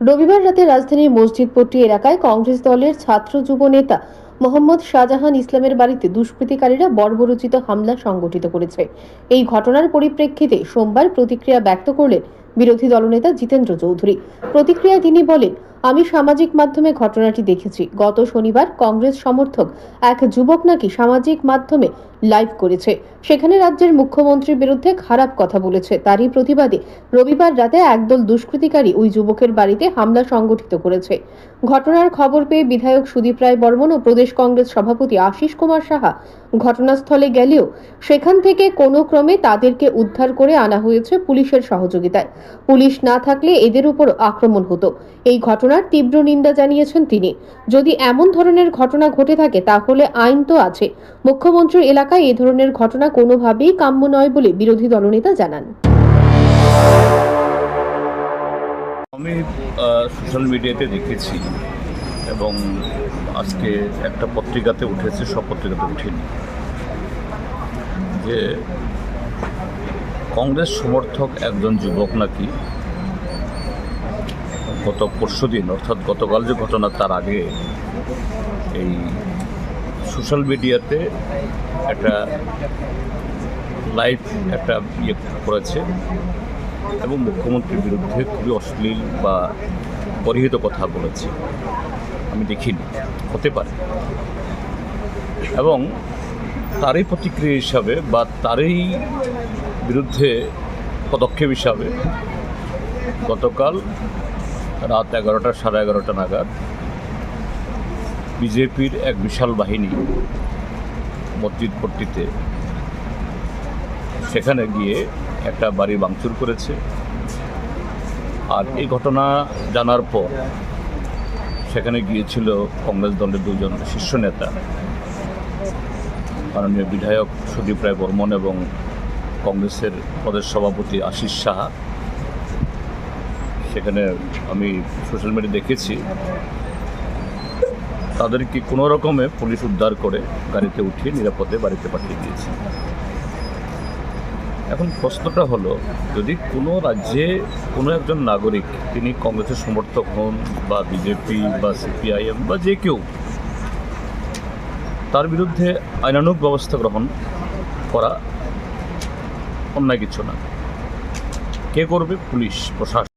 রবিবার রাতে রাজধানীর মসজিদপট্টি এলাকায় কংগ্রেস দলের ছাত্র যুব নেতা মোহাম্মদ শাহজাহান ইসলামের বাড়িতে দুষ্কৃতিকারীরা বর্বরোচিত হামলা সংগঠিত করেছে। এই ঘটনার পরিপ্রেক্ষিতে সোমবার প্রতিক্রিয়া ব্যক্ত করলেন বিরোধী দলনেতা জিতেন্দ্র চৌধুরী। প্রতিক্রিয়ায় তিনি বলেন, আমি সামাজিক মাধ্যমে ঘটনাটি দেখেছি। গত শনিবার কংগ্রেস সমর্থক এক যুবক নাকি সামাজিক মাধ্যমে লাইভ করেছে। সেখানে রাজ্যের মুখ্যমন্ত্রীর বিরুদ্ধে খারাপ কথা বলেছে। তারই প্রতিবাদে রবিবার রাতে একদল দুষ্কৃতিকারী ওই যুবকের বাড়িতে হামলা সংগঠিত করেছে। ঘটনার খবর পেয়ে বিধায়ক সুদীপ রায় বর্মন ও প্রদেশ কংগ্রেস সভাপতি আশিস কুমার সাহা ঘটনাস্থলে গেলেও সেখান থেকে কোনো ক্রমে তাদেরকে উদ্ধার করে আনা হয়েছে পুলিশের সহযোগিতায়। পুলিশ না থাকলে এদের উপর আক্রমণ হতো। এই ঘটনার তীব্র নিন্দা জানিয়েছেন তিনি। যদি এমন ধরনের ঘটনা ঘটে থাকে, তাহলে আইন তো আছে। মুখ্যমন্ত্রীর এলাকায় এ ধরনের ঘটনা কোনোভাবেই কাম্য নয় বলে বিরোধী দলনেতা জানান। আমি সোশ্যাল মিডিয়াতে দেখেছি এবং আজকে একটা পত্রিকাতে উঠেছে, সব পত্রিকাতে উঠেনি, যে কংগ্রেস সমর্থক একজন যুবক নাকি গত পরশু দিন, অর্থাৎ গতকাল যে ঘটনা, তার আগে এই সোশ্যাল মিডিয়াতে একটা লাইভ একটা ইয়ে করেছে এবং মুখ্যমন্ত্রীর বিরুদ্ধে খুবই অশ্লীল বা পরিহিত কথা বলেছে। আমি দেখিনি, হতে পারে। এবং তারই প্রতিক্রিয়া হিসাবে বা তারই বিরুদ্ধে পদক্ষেপ হিসাবে গতকাল রাত এগারোটা, সাড়ে এগারোটা নাগাদ বিজেপির এক বিশাল বাহিনী মসজিদ পট্টিতে সেখানে গিয়ে একটা বাড়ি ভাঙচুর করেছে। আর এই ঘটনা জানার পর সেখানে গিয়েছিল কংগ্রেস দলের দুজন শীর্ষ নেতা। মাননীয় বিধায়ক সুদীপ রায় বর্মন এবং কংগ্রেসের প্রদেশ সভাপতি আশিস সাহা। সেখানে আমি সোশ্যাল মিডিয়া দেখেছি। তাদেরকে কোনো রকমে পুলিশ উদ্ধার করে গাড়িতে উঠিয়ে নিরাপদে বাড়িতে পাঠিয়ে দিয়েছে। এখন প্রশ্নটা হলো, যদি কোনো রাজ্যে কোনো একজন নাগরিক, তিনি কংগ্রেসের সমর্থক হন বা বিজেপি বা সিপিআইএম বা যে কেউ, তার বিরুদ্ধে আইনানুগ ব্যবস্থা গ্রহণ করা অন্যায় কিছু না। কে করবে? পুলিশ প্রশাসন।